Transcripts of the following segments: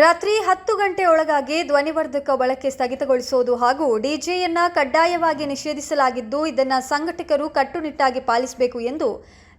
ರಾತ್ರಿ ಹತ್ತು ಗಂಟೆ ಒಳಗಾಗಿ ಧ್ವನಿವರ್ಧಕ ಬಳಕೆ ಸ್ಥಗಿತಗೊಳಿಸುವುದು ಹಾಗೂ ಡಿಜೆಯನ್ನ ಕಡ್ಡಾಯವಾಗಿ ನಿಷೇಧಿಸಲಾಗಿದ್ದು ಇದನ್ನು ಸಂಘಟಕರು ಕಟ್ಟುನಿಟ್ಟಾಗಿ ಪಾಲಿಸಬೇಕು ಎಂದು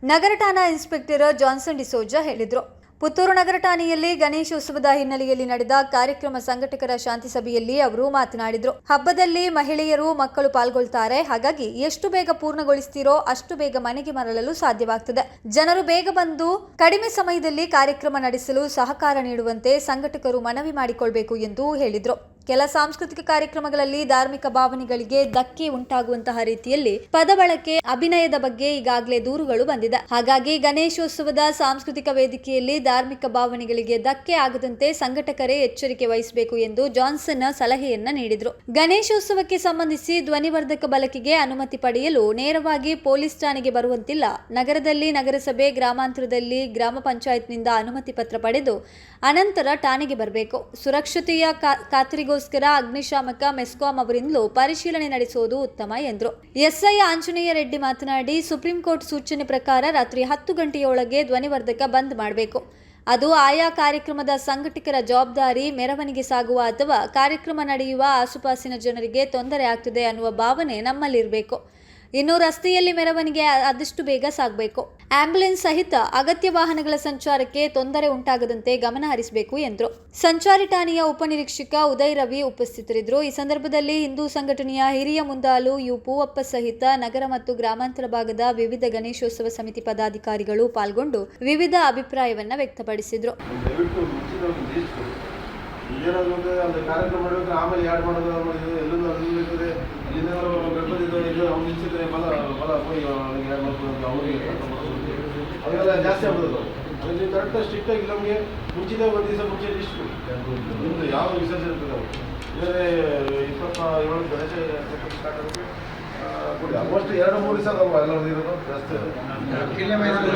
ನಗರ ಠಾಣಾ ಇನ್ಸ್ಪೆಕ್ಟರ್ ಜಾನ್ಸನ್ ಡಿಸೋಜಾ ಹೇಳಿದರು. ಪುತ್ತೂರು ನಗರ ಠಾಣೆಯಲ್ಲಿ ಗಣೇಶೋತ್ಸವದ ಹಿನ್ನೆಲೆಯಲ್ಲಿ ನಡೆದ ಕಾರ್ಯಕ್ರಮ ಸಂಘಟಕರ ಶಾಂತಿ ಸಭೆಯಲ್ಲಿ ಅವರು ಮಾತನಾಡಿದರು. ಹಬ್ಬದಲ್ಲಿ ಮಹಿಳೆಯರು, ಮಕ್ಕಳು ಪಾಲ್ಗೊಳ್ತಾರೆ. ಹಾಗಾಗಿ ಎಷ್ಟು ಬೇಗ ಪೂರ್ಣಗೊಳಿಸ್ತೀರೋ ಅಷ್ಟು ಬೇಗ ಮನೆಗೆ ಮರಳಲು ಸಾಧ್ಯವಾಗ್ತದೆ. ಜನರು ಬೇಗ ಬಂದು ಕಡಿಮೆ ಸಮಯದಲ್ಲಿ ಕಾರ್ಯಕ್ರಮ ನಡೆಸಲು ಸಹಕಾರ ನೀಡುವಂತೆ ಸಂಘಟಕರು ಮನವಿ ಮಾಡಿಕೊಳ್ಬೇಕು ಎಂದು ಹೇಳಿದರು. ಕೆಲ ಸಾಂಸ್ಕೃತಿಕ ಕಾರ್ಯಕ್ರಮಗಳಲ್ಲಿ ಧಾರ್ಮಿಕ ಭಾವನೆಗಳಿಗೆ ಧಕ್ಕೆ ಉಂಟಾಗುವಂತಹ ರೀತಿಯಲ್ಲಿ ಪದ ಬಳಕೆ ಅಭಿನಯದ ಬಗ್ಗೆ ಈಗಾಗಲೇ ದೂರುಗಳು ಬಂದಿದೆ. ಹಾಗಾಗಿ ಗಣೇಶೋತ್ಸವದ ಸಾಂಸ್ಕೃತಿಕ ವೇದಿಕೆಯಲ್ಲಿ ಧಾರ್ಮಿಕ ಭಾವನೆಗಳಿಗೆ ಧಕ್ಕೆ ಆಗದಂತೆ ಸಂಘಟಕರೇ ಎಚ್ಚರಿಕೆ ವಹಿಸಬೇಕು ಎಂದು ಜಾನ್ಸನ್ ಸಲಹೆಯನ್ನ ನೀಡಿದರು. ಗಣೇಶೋತ್ಸವಕ್ಕೆ ಸಂಬಂಧಿಸಿ ಧ್ವನಿವರ್ಧಕ ಬಳಕೆಗೆ ಅನುಮತಿ ಪಡೆಯಲು ನೇರವಾಗಿ ಪೊಲೀಸ್ ಠಾಣೆಗೆ ಬರುವಂತಿಲ್ಲ. ನಗರದಲ್ಲಿ ನಗರಸಭೆ ಗ್ರಾಮಾಂತರದಲ್ಲಿ ಗ್ರಾಮ ಪಂಚಾಯತ್ನಿಂದ ಅನುಮತಿ ಪತ್ರ ಪಡೆದು ಅನಂತರ ಠಾಣೆಗೆ ಬರಬೇಕು. ಸುರಕ್ಷತೆಯ ಕಾ- ಖಾತರಿಗೋಸ್ಕರ ಅಗ್ನಿಶಾಮಕ ಮೆಸ್ಕಾಂ ಅವರಿಂದಲೂ ಪರಿಶೀಲನೆ ನಡೆಸುವುದು ಉತ್ತಮ ಎಂದರು. ಎಸ್ಐ ಆಂಜನೇಯ ರೆಡ್ಡಿ ಮಾತನಾಡಿ, ಸುಪ್ರೀಂ ಕೋರ್ಟ್ ಸೂಚನೆ ಪ್ರಕಾರ ರಾತ್ರಿ ಹತ್ತು ಗಂಟೆಯೊಳಗೆ ಧ್ವನಿವರ್ಧಕ ಬಂದ್ ಮಾಡಬೇಕು. ಅದು ಆಯಾ ಕಾರ್ಯಕ್ರಮದ ಸಂಘಟಕರ ಜವಾಬ್ದಾರಿ, ಮೆರವಣಿಗೆ ಸಾಗುವ ಅಥವಾ ಕಾರ್ಯಕ್ರಮ ನಡೆಯುವ ಆಸುಪಾಸಿನ ಜನರಿಗೆ ತೊಂದರೆ ಆಗ್ತದೆ ಅನ್ನುವ ಭಾವನೆ ನಮ್ಮಲ್ಲಿರಬೇಕು. ಇನ್ನು ರಸ್ತೆಯಲ್ಲಿ ಮೆರವಣಿಗೆ ಆದಷ್ಟು ಬೇಗ ಸಾಗಬೇಕು. ಆಂಬ್ಯುಲೆನ್ಸ್ ಸಹಿತ ಅಗತ್ಯ ವಾಹನಗಳ ಸಂಚಾರಕ್ಕೆ ತೊಂದರೆ ಉಂಟಾಗದಂತೆ ಗಮನ ಹರಿಸಬೇಕು ಎಂದರು. ಸಂಚಾರಿ ಠಾಣೆಯ ಉಪನಿರೀಕ್ಷಕ ಉದಯ್ ರವಿ ಉಪಸ್ಥಿತರಿದ್ದರು. ಈ ಸಂದರ್ಭದಲ್ಲಿ ಹಿಂದೂ ಸಂಘಟನೆಯ ಹಿರಿಯ ಮುಂದಾಲು ಯು ಪೂವಪ್ಪ ಸಹಿತ ನಗರ ಮತ್ತು ಗ್ರಾಮಾಂತರ ಭಾಗದ ವಿವಿಧ ಗಣೇಶೋತ್ಸವ ಸಮಿತಿ ಪದಾಧಿಕಾರಿಗಳು ಪಾಲ್ಗೊಂಡು ವಿವಿಧ ಅಭಿಪ್ರಾಯವನ್ನ ವ್ಯಕ್ತಪಡಿಸಿದರು. ಕಾರ್ಯಕ್ರಮ ಇದು ಅವ್ನು ನಿಲ್ಸಿದ್ರೆ ಬಲ ಬಲ ಹೋಗಿ ಅವ್ರಿಗೆ ಕರ್ಕೊಂಡು ಬರೋದು. ಅವೆಲ್ಲ ಜಾಸ್ತಿ ಆಗ್ಬಿಡೋದು. ಅದು ನೀವು ಕರೆಕ್ಟ್ ಸ್ಟ್ರಿಕ್ಟ್ ಆಗಿ ನಮಗೆ ಮುಂಚಿತ ಒಂದು ದಿವಸ ಮುಂಚೆ ಲಿಸ್ಟ್ ಕೊಡಿ. ನಿಮ್ದು ಯಾವ ರಿಸರ್ಚ್ ಇರ್ತದೆ ಅವು. ಬೇರೆ ಇಪ್ಪತ್ತ ಏಳು ಗಣೇಶ ಸ್ಟಾರ್ಟ್ ಆಗುತ್ತೆ ಆಲ್ಮೋಸ್ಟ್ ಎರಡು ಮೂರು ದಿವಸ ನಾವು ಎಲ್ಲ ಇರೋದು ರಸ್ತೆ ಇಪ್ಪತ್ತೈದು ಮೈದಾನ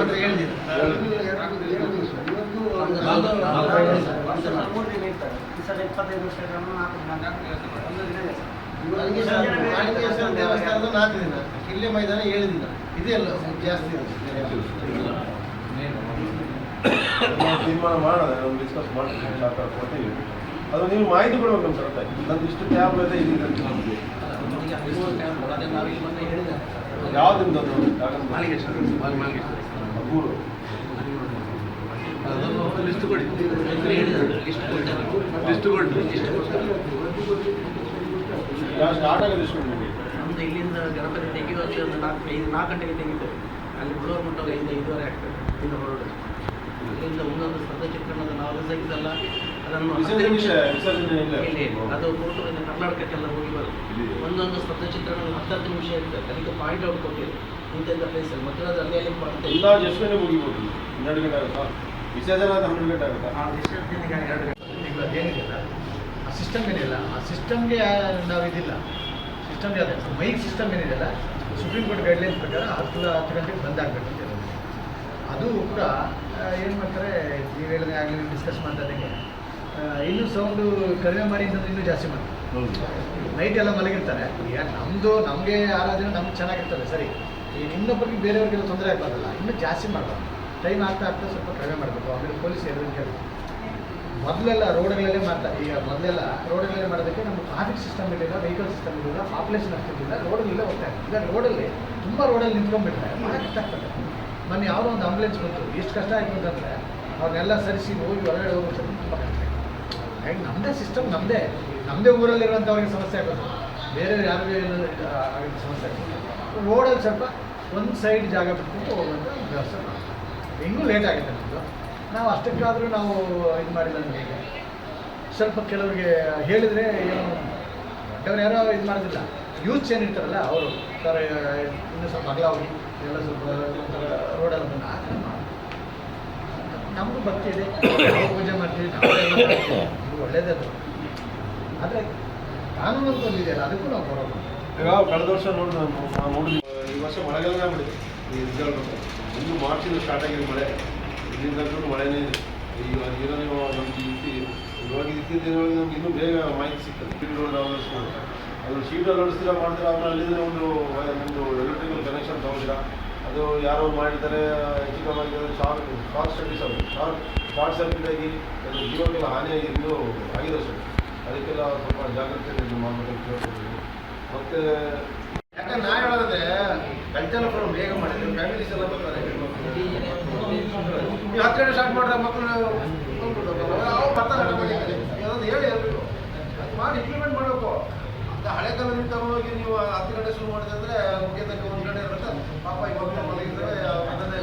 ದೇವಸ್ಥಾನದ ನಾಲ್ಕು ದಿನ ಕಿಲ್ಲೆ ಮೈದಾನ ಏಳು ದಿನ ಇದೇ ಅಲ್ಲ ಜಾಸ್ತಿ ತೀರ್ಮಾನ ಮಾಡೋಣ ಡಿಸ್ಕಸ್ ಅದು ನೀವು ಮಾಹಿತಿ ಕೊಡ್ಬೇಕು ಅಂತ ನಂದು ಇಷ್ಟು ಟ್ಯಾಬ್ ಇದೆ ಇಲ್ಲಿ ಅಂತ. ಯಾವ್ದು ನಿಮ್ದು ಅದು ಮೂರು ಲಿಸ್ಟ್ ಕೊಡಿ. ಲಿಸ್ಟ್ ಕೊಡಿ. ಇಷ್ಟು ನಿಮಗೆ ನಮ್ದು ಇಲ್ಲಿಂದ ಗಣಪತಿ ತೆಗೆಯುವಂತೆ ಒಂದು ನಾಲ್ಕು ಐದು ನಾಲ್ಕು ಗಂಟೆಗೆ ತೆಗಿತೇವೆ. ಅಲ್ಲಿ ಉಳ್ಳೂರು ಮುಟ್ಟೋಗ ಐದು ಐದುವರೆ ಆಗ್ತದೆ ಇಲ್ಲಿಂದ ಹೊರಡು ಇಲ್ಲಿಂದ ಒಂದೊಂದು ಸ್ಪರ್ಧ ಚಿತ್ರಣದ ನಾವು ತೆಗೆದಲ್ಲ ಅದನ್ನು ಇಲ್ಲ ಇಲ್ಲಿ. ಅದು ಫೋಟೋ ಕರ್ನಾಟಕಕ್ಕೆಲ್ಲ ಹೋಗಿ ಬರುತ್ತೆ ಒಂದೊಂದು ಸ್ಪರ್ಧ ಚಿತ್ರಣ ಹತ್ತು ಹತ್ತು ನಿಮಿಷ ಇರ್ತದೆ. ಅದಕ್ಕೆ ಪಾಯಿಂಟ್ ಔಟ್ ಕೊಟ್ಟಿದೆ ಇಂತೆಂಥ ಪ್ಲೇಸಲ್ಲಿ ಮತ್ತೆ ಅದು ಅಲ್ಲಿ ಅಲ್ಲಿ ಮಾಡ್ತೇವೆ ಇಲ್ಲ ಎಷ್ಟು ಗಂಟೆ ಮುಗಿಬೋದು. ಹನ್ನೆರಡು ಗಂಟೆ ಆಗುತ್ತಾ? ವಿಸರ್ಜನೆ ಹನ್ನೆರಡು ಗಂಟೆ ಆಗುತ್ತಾ? ಆ ವಿಸರ್ಜನೆಗೆ ಹನ್ನೆರಡು ಗಂಟೆ. ಆ ಸಿಸ್ಟಮ್ ಏನಿಲ್ಲ. ಆ ಸಿಸ್ಟಮ್ಗೆ ನಾವು ಇದಿಲ್ಲ. ಸಿಸ್ಟಮ್ಗೆ ಅದೇ ಮೈಕ್ ಸಿಸ್ಟಮ್ ಏನಿದೆಯಲ್ಲ ಸುಪ್ರೀಂ ಕೋರ್ಟ್ ಗೈಡ್ಲೈನ್ಸ್ ಪ್ರಕಾರ ಹತ್ತು ಹತ್ತು ಗಂಟೆಗೆ ಬಂದ್ ಅದು ಕೂಡ ಏನು ಮಾಡ್ತಾರೆ ನೀವು ಹೇಳಿದ್ರೆ ಆಗಲಿ ಡಿಸ್ಕಸ್ ಮಾಡ್ದಂಗೆ ಇನ್ನೂ ಸೌಂಡು ಕಡಿಮೆ ಮಾಡಿ ಅಂತಂದ್ರೆ ಇನ್ನೂ ಜಾಸ್ತಿ ಮಾಡ್ತಾರೆ. ನೈಟ್ ಎಲ್ಲ ಮಲಗಿರ್ತಾರೆ. ನಮ್ಮದು ನಮಗೆ ಆರಾಧನೆ ನಮ್ಗೆ ಚೆನ್ನಾಗಿರ್ತದೆ ಸರಿ. ಈಗ ಇನ್ನೊಬ್ಬರಿಗೆ ಬೇರೆಯವ್ರಿಗೆಲ್ಲ ತೊಂದರೆ ಆಗಬಾರ್ದಲ್ಲ ಇನ್ನೂ ಜಾಸ್ತಿ ಮಾಡಬಾರ್ದು. ಟೈಮ್ ಆಗ್ತಾ ಆಗ್ತಾ ಸ್ವಲ್ಪ ಕಡಿಮೆ ಮಾಡಬೇಕು. ಆಮೇಲೆ ಪೊಲೀಸ್ ಎದುರು ಕೇಳಬೇಕು ಮೊದಲೆಲ್ಲ ರೋಡ್ಗಳಲ್ಲೇ ಮಾಡ್ತಾರೆ. ಈಗ ಮೊದಲೆಲ್ಲ ರೋಡ್ಗಳಲ್ಲೇ ಮಾಡೋದಕ್ಕೆ ನಮ್ಮ ಟ್ರಾಫಿಕ್ ಸಿಸ್ಟಮ್ ಇರಲಿಲ್ಲ ವೆಹಿಕಲ್ ಸಿಸ್ಟಮ್ ಇರಲಿಲ್ಲ ಪಾಪ್ಯುಲೇಷನ್ ಅಷ್ಟಿರಲಿಲ್ಲ ರೋಡ್ಗಳಲ್ಲೇ, ಹೋಗ್ತಾ ಇತ್ತು ಈಗ ರೋಡಲ್ಲಿ ತುಂಬ ರೋಡಲ್ಲಿ ನಿಂತ್ಕೊಂಡ್ಬಿಟ್ರೆ ಭಾಳ ಕಷ್ಟ ಆಗ್ತದೆ. ಮೊನ್ನೆ ಯಾವುದೋ ಒಂದು ಆಂಬುಲೆನ್ಸ್ ಬಂತು. ಎಷ್ಟು ಕಷ್ಟ ಆಯಿತು ಅಂತಂದರೆ ಅವ್ರನ್ನೆಲ್ಲ ಸರಿಸಿ ಹೋಗಿ ಹೊರಗಡೆ ಹೋಗೋದು ತುಂಬ ಕಷ್ಟ ಹಾಗಾಗಿ ನಮ್ಮದೇ ಸಿಸ್ಟಮ್ ನಮ್ಮದೇ ನಮ್ಮದೇ ಊರಲ್ಲಿರುವಂಥವ್ರಿಗೆ ಸಮಸ್ಯೆ ಆಗೋದು ಬೇರೆ ಯಾರಿಗೂ ಆಗಿದ್ದ ಸಮಸ್ಯೆ ಆಗ್ತದೆ. ರೋಡಲ್ಲಿ ಸ್ವಲ್ಪ ಒಂದು ಸೈಡ್ ಜಾಗ ಬಿಟ್ಬಿಟ್ಟು ಹೋಗುವಂಥ ವ್ಯವಸ್ಥೆ ಹೆಂಗೂ ಲೇಟ್ ಆಗುತ್ತೆ ನಮ್ಮದು ನಾವು ಅಷ್ಟಕ್ಕಾದರೂ ನಾವು ಇದು ಮಾಡಿಲ್ಲ ನಮಗೆ ಹೇಗೆ ಸ್ವಲ್ಪ ಕೆಲವರಿಗೆ ಹೇಳಿದರೆ ಏನು, ದೊಡ್ಡವ್ರು ಯಾರೋ ಇದು ಮಾಡೋದಿಲ್ಲ. ಯೂತ್ಸ್ ಏನಿರ್ತಾರಲ್ಲ ಅವರು, ಸರ್ ಇನ್ನೂ ಸ್ವಲ್ಪ ಅಗಲ ಹೋಗಿ, ಎಲ್ಲ ಸ್ವಲ್ಪ ಒಂಥರ ರೋಡಲ್ಲಿ ಬಂದು ಆ ಥರ ನಮಗೂ ಭಕ್ತಿ ಇದೆ. ಪೂಜೆ ಮಾಡ್ತೀವಿ, ನಾವು ಇದು ಒಳ್ಳೇದದು ಆದರೆ ಕಾನೂನು ಅಂತ ಒಂದಿದೆಯಲ್ಲ ಅದಕ್ಕೂ ನಾವು ಬರೋದು. ಈಗ ಕಳೆದ ವರ್ಷ ನೋಡಿ ನೋಡಿದ್ವಿ, ಈ ವರ್ಷ ಮಳೆಗಾಲನೇ ಆಗ್ಬಿಡಿದೆ ಈ ರಿಸಲ್ಟ್ ಇನ್ನು ಮಾರ್ಚಿಂದ ಸ್ಟಾರ್ಟ್ ಆಗಿದೆ ಮಳೆ. ಹಿಡ್ಕೊಂಡು ಮಳೆನೇ ಇದೆ. ಈಗ ನೀವು ನಮ್ಗೆ ಇತ್ತಿ ಇವಾಗ ದಿನಗಳಲ್ಲಿ ನಮ್ಗೆ ಇನ್ನೂ ಬೇಗ ಮಾಹಿತಿ ಸಿಗ್ತದೆ. ಶೀಟ್ಗಳು ಅಳವಡಿಸ್ಕೊಂಡು ಅದು ಶೀಟ್ ಅಳವಡಿಸ್ತೀರಾ ಮಾಡ್ತೀರಾ ಆಮೇಲೆ ಅಲ್ಲಿಂದ ಒಂದು ನಿಮ್ಮದು ಎಲೆಕ್ಟ್ರಿಕಲ್ ಕನೆಕ್ಷನ್ ತಗೊಂಡಿರಾ? ಅದು ಯಾರೋ ಮಾಡಿದ್ದಾರೆ, ಹೆಚ್ಚು ಕಮ್ಮಿ ಆಗಿದ್ದಾರೆ ಶಾರ್ಟ್ ಶಾರ್ಟ್ ಸ್ಟಡೀಸ್ ಅವರು ಶಾರ್ಟ್ ಶಾರ್ಟ್ ಸರ್ಕ್ಯೂಟ್ ಆಗಿ ಅದು ಜೀವಕ್ಕೆಲ್ಲ ಹಾನಿಯಾಗಿದ್ದು ಆಗಿರೋ ಸರ್ ಅದಕ್ಕೆಲ್ಲ ಸ್ವಲ್ಪ ಜಾಗ್ರತೆ ಮಾಡಬೇಕಂತ ಕೇಳ್ತಿದ್ದೀವಿ ಮತ್ತು ಯಾಕಂದ್ರೆ ನಾ ಹೇಳೋದೇ ಕಲ್ಚರ್ ಬೇಗ ಮಾಡಿದ್ರೆ ಫ್ಯಾಮಿಲೀಸ್ ಎಲ್ಲ ಬರ್ತಾರೆ. ನೀವು ಹತ್ತು ಗಂಟೆ ಸ್ಟಾರ್ಟ್ ಮಾಡಿದ್ರೆ ಮಕ್ಕಳು ಅವ್ರು ಬರ್ತಾರೆ ಅದೊಂದು ಹೇಳಿ ಹೇಳ್ಬೇಕು ಅದು ಮಾಡಿ ಇಂಪ್ಲಿಮೆಂಟ್ ಮಾಡಬೇಕು. ಅಂತ ಹಳೆ ಕಾಲದಲ್ಲಿ ತಗೊಂಡೋಗಿ ನೀವು ಹತ್ತು ಗಂಟೆ ಶುರು ಮಾಡಿದೆ ಅಂದರೆ ಮುಗಿಯತಕ್ಕ ಒಂದು ಗಂಟೆ ಇರುತ್ತೆ. ಪಾಪ ಈ ಮಕ್ಕಳು ಮಲಗಿದ್ರೆ ಅದನ್ನೇ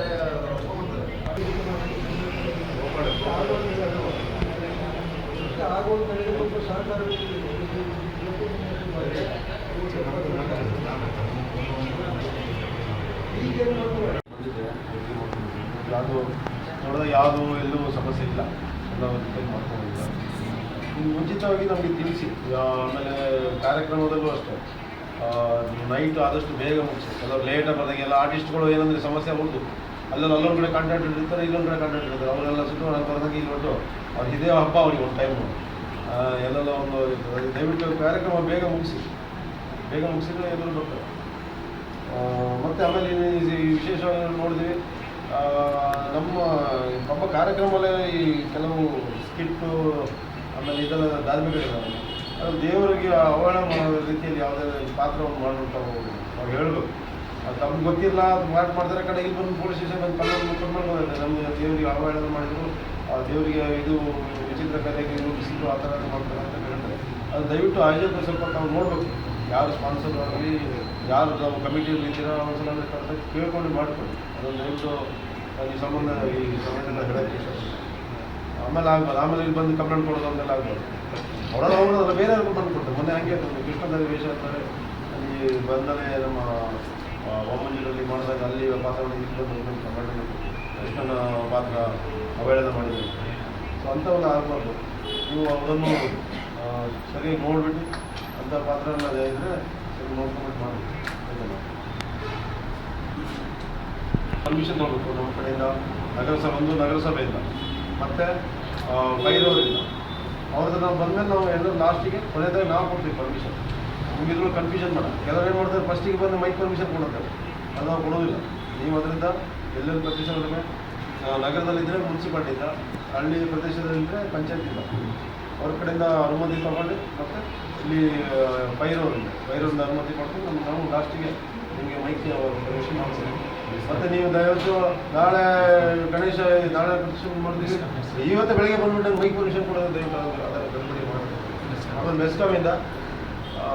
ಅದು ನೋಡಿದಾಗ ಯಾವುದು ಎಲ್ಲೂ ಸಮಸ್ಯೆ ಇಲ್ಲ. ಎಲ್ಲ ಒಂದು ಇನ್ನು ಮುಂಚಿತವಾಗಿ ನಮಗೆ ತಿಳಿಸಿ ಆಮೇಲೆ ಕಾರ್ಯಕ್ರಮದಲ್ಲೂ ಅಷ್ಟೇ. ನೈಟ್ ಆದಷ್ಟು ಬೇಗ ಮುಗಿಸಿ. ಕೆಲವರು ಲೇಟಾಗಿ ಬಂದಾಗ ಎಲ್ಲ ಆರ್ಟಿಸ್ಟ್ಗಳು ಏನಂದರೆ ಸಮಸ್ಯೆ ಉಂಟು. ಅಲ್ಲೆಲ್ಲ ಅಲ್ಲೊಂದು ಕಡೆ ಕಾಂಟ್ರಾಕ್ಟ್ ಇರ್ತಾರೆ ಇಲ್ಲೊಂದು ಕಡೆ ಕಾಂಟ್ರಾಕ್ಟ್ ಇರ್ತಾರೆ ಅವರೆಲ್ಲ ಸುಟ್ಟು ನಾನು ಬರ್ದಾಗ ಇಲ್ಲಿ ಒಟ್ಟು ಅವ್ರು ಇದೇ ಹಬ್ಬ ಅವ್ರಿಗೆ ಒಂದು ಟೈಮು ಎಲ್ಲೆಲ್ಲ ಒಂದು. ದಯವಿಟ್ಟು ಕಾರ್ಯಕ್ರಮ ಬೇಗ ಮುಗಿಸಿ. ಬೇಗ ಮುಗಿಸಿದ್ರೆ ಎಲ್ಲರೂ ಬರ್ತಾರೆ. ಮತ್ತು ಆಮೇಲೆ ಈ ವಿಶೇಷವಾಗಿ ನಾವು ನೋಡಿದ್ವಿ ನಮ್ಮ ಹಬ್ಬ ಕಾರ್ಯಕ್ರಮದಲ್ಲಿ ಈ ಕೆಲವು ಸ್ಕಿಟ್ಟು ಆಮೇಲೆ ಇದೆಲ್ಲ ಧಾರ್ಮಿಕಗಳಿದ್ದಾವೆ ಅದು ದೇವರಿಗೆ ಅವಹೇಳನ ಮಾಡೋ ರೀತಿಯಲ್ಲಿ ಯಾವುದೇ ಪಾತ್ರವನ್ನು ಮಾಡಿಬಿಟ್ಟು ನಾವು ಹೇಳಬೇಕು. ಅದು ತಮ್ಗೆ ಗೊತ್ತಿಲ್ಲ, ಅದು ಮಾಡಿ ಮಾಡ್ತಾರೆ ಕಡೆ ಇಲ್ಲಿ ಬಂದು ಪೊಲೀಸ್ ಸ್ಟೇಷನ್ ಬಂದು ಕಣ್ಣು ನಮ್ಮ ದೇವರಿಗೆ ಅವಹೇಳನ ಮಾಡಿದ್ರು, ಆ ದೇವರಿಗೆ ಇದು ವಿಚಿತ್ರ ಕಲೆಗೆ ಬಿಸಿಲು ಆ ಥರ ಮಾಡ್ತಾರೆ ಅಂತ ಹೇಳಿದ್ರೆ ಅದು ದಯವಿಟ್ಟು ಆಯೋಜಕರು ಸ್ವಲ್ಪ ತಾವು ನೋಡಬೇಕು. ಯಾರು ಸ್ಪಾನ್ಸರ್ ಆಗಲಿ, ಯಾರು ನಾವು ಕಮಿಟಿಯಲ್ಲಿ ಇದ್ದೀರಾ ಒಂದ್ಸಲ ಅಂದ್ರೆ ಕೇಳ್ಕೊಂಡು ಮಾಡ್ಕೊಳ್ಳಿ. ಅದೊಂದು ದಯವಿಟ್ಟು ಈ ಸಂಬಂಧ ಈ ಸಂಬಂಧ ಹೇಳೋಕ್ಕೆ ಆಮೇಲೆ ಆಗ್ಬೋದು. ಆಮೇಲೆ ಇಲ್ಲಿ ಬಂದು ಕಂಪ್ಲೇಂಟ್ ಕೊಡೋದು ಅಂತೆಲ್ಲ ಆಗ್ಬೋದು. ಹೊರಗೆ ಅದ್ರ ಬೇರೆ ಯಾರು ಬಂದು ಕೊಡ್ತಾರೆ. ಮೊನ್ನೆ ಹಂಗೆ ಕೃಷ್ಣದಲ್ಲಿ ವೇಷ ಅಂತಾರೆ. ಅಲ್ಲಿ ಬಂದರೆ ನಮ್ಮ ಓಮಂಜಿರಲ್ಲಿ ಮಾಡಿದಾಗ ಅಲ್ಲಿ ವಾತಾವರಣ ಇಲ್ಲಿ ಬಂದು ಕಂಪ್ಲೇಂಟ್ ಕೃಷ್ಣನ ಪಾತ್ರ ಅವಹೇಳನ ಮಾಡಿದ್ರು. ಸೊ ಅಂಥವೆಲ್ಲ ಆಗಬಾರ್ದು. ನೀವು ಅದನ್ನು ಸರಿಯಾಗಿ ನೋಡಿಬಿಟ್ಟು ಅಂಥ ಪಾತ್ರ ಇದ್ದರೆ ಸರಿ ನೋಡ್ಕೊಂಡು ಪರ್ಮಿಷನ್ ತಗೋಬೇಕು ನಮ್ಮ ಕಡೆಯಿಂದ. ನಗರಸಭೆ ಒಂದು ನಗರಸಭೆಯಿಂದ. ಮತ್ತು ಬೈರವರಿಂದ ಅವ್ರದ್ದು ನಾವು ಬಂದಮೇಲೆ ನಾವು ಎಲ್ಲರೂ ಲಾಸ್ಟಿಗೆ ಕೊನೆದಾಗ ನಾವು ಕೊಡ್ತೀವಿ ಪರ್ಮಿಷನ್ ನಿಮ್ಗೆ ಇದ್ರೂ ಕನ್ಫ್ಯೂಷನ್ ಮಾಡ ಕೆಲವ್ರು ಏನು ಮಾಡ್ತಾರೆ ಫಸ್ಟಿಗೆ ಬಂದು ಮೈಕ್ ಪರ್ಮಿಷನ್ ಕೊಡುತ್ತೆ. ಅದು ನಾವು ಕೊಡೋದಿಲ್ಲ. ನೀವು ಅದರಿಂದ ಎಲ್ಲೆಲ್ಲಿ ಪರ್ಮಿಷನ್ ಇರಬೇಕು ನಗರದಲ್ಲಿದ್ದರೆ ಮುನ್ಸಿಪಾಲ್ಟಿಯಿಂದ ಹಳ್ಳಿ ಪ್ರದೇಶದಲ್ಲಿದ್ದರೆ ಪಂಚಾಯತಿಂದ ಅವ್ರ ಕಡೆಯಿಂದ ಅನುಮತಿ ತಗೊಂಡು ಮತ್ತು ಇಲ್ಲಿ ಪೈರವರಿಂದ ಪೈರವರಿಂದ ಅನುಮತಿ ಪಡ್ಕೊಂಡು ನಮ್ಮ ನಾವು ಲಾಸ್ಟಿಗೆ ನಿಮಗೆ ಮೈಕ್ ಪರ್ಮಿಷನ್ ಮಾಡ್ತೀವಿ. ಮತ್ತು ನೀವು ದಯವಿಟ್ಟು ನಾಳೆ ಗಣೇಶ ನಾಳೆ ಪ್ರದರ್ಶನ ಮಾಡ್ತೀವಿ. ಇವತ್ತು ಬೆಳಗ್ಗೆ ಬಂದ್ಬಿಟ್ಟು ಮೈಕ್ ಪರ್ಮಿಷನ್ ಕೊಡೋದು ದಯವಿಟ್ಟು ಅದು ಅದರ ಗಡಿಬಿಡಿ ಮಾಡಿ ಆಮೇಲೆ ಮೆಸ್ಕಾಮಿಂದ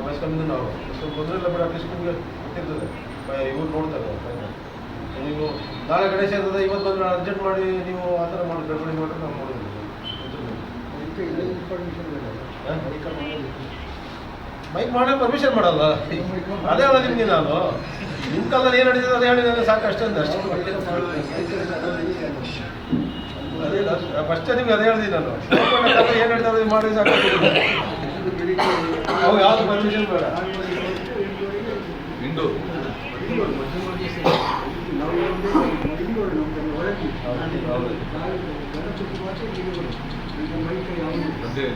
ಬೆಸ್ಕಾಮಿಂದ ನಾವು. ಸ್ವಲ್ಪ ತೊಂದರೆ ಇಲ್ಲ ಬಿಡಿ ಅಟ್ಲೀಸ್ಟ್ ನಿಮಗೆ ಗೊತ್ತಿರ್ತದೆ. ಇವ್ರು ನೋಡ್ತಾರೆ ನೀವು ನಾಳೆ ಗಣೇಶ ಇರ್ತದೆ ಇವತ್ತು ಬಂದ್ರೆ ಅರ್ಜೆಂಟ್ ಮಾಡಿ ನೀವು ಆ ಥರ ಮಾಡಿ ಗಡಿಬಿಡಿ ಮಾಡಿದ್ರೆ ನಾವು ಮಾಡೋದಿಲ್ಲ ಮೈಕ್ ಮಾಡೋ ಪರ್ಮಿಷನ್ ಮಾಡಲ್ಲ. ಅದೇ ಅಲ್ಲ ನಿಮಗೆ ನಾನು. ನಿಮ್ಮ ಕಾಲದಲ್ಲಿ ಏನು ನಡೀತದೆ ಅದೇ ಹೇಳಿ ನನಗೆ ಸಾಕು ಅಷ್ಟೇ ಅಂದೆ. ಅಷ್ಟೇ ಅದೇ ಫಸ್ಟ್ ನಿಮ್ಗೆ ಅದೇ ಹೇಳಿದೆ ನಾನು. ಏನು ನಡೀತದೆ ಮಾಡಿ ಸಾಕು ಅವು ಯಾವುದು ಪರ್ಮಿಷನ್ ಬೇಡ. ಇಂದು ಹೌದು ಹೌದು. ಅದೇ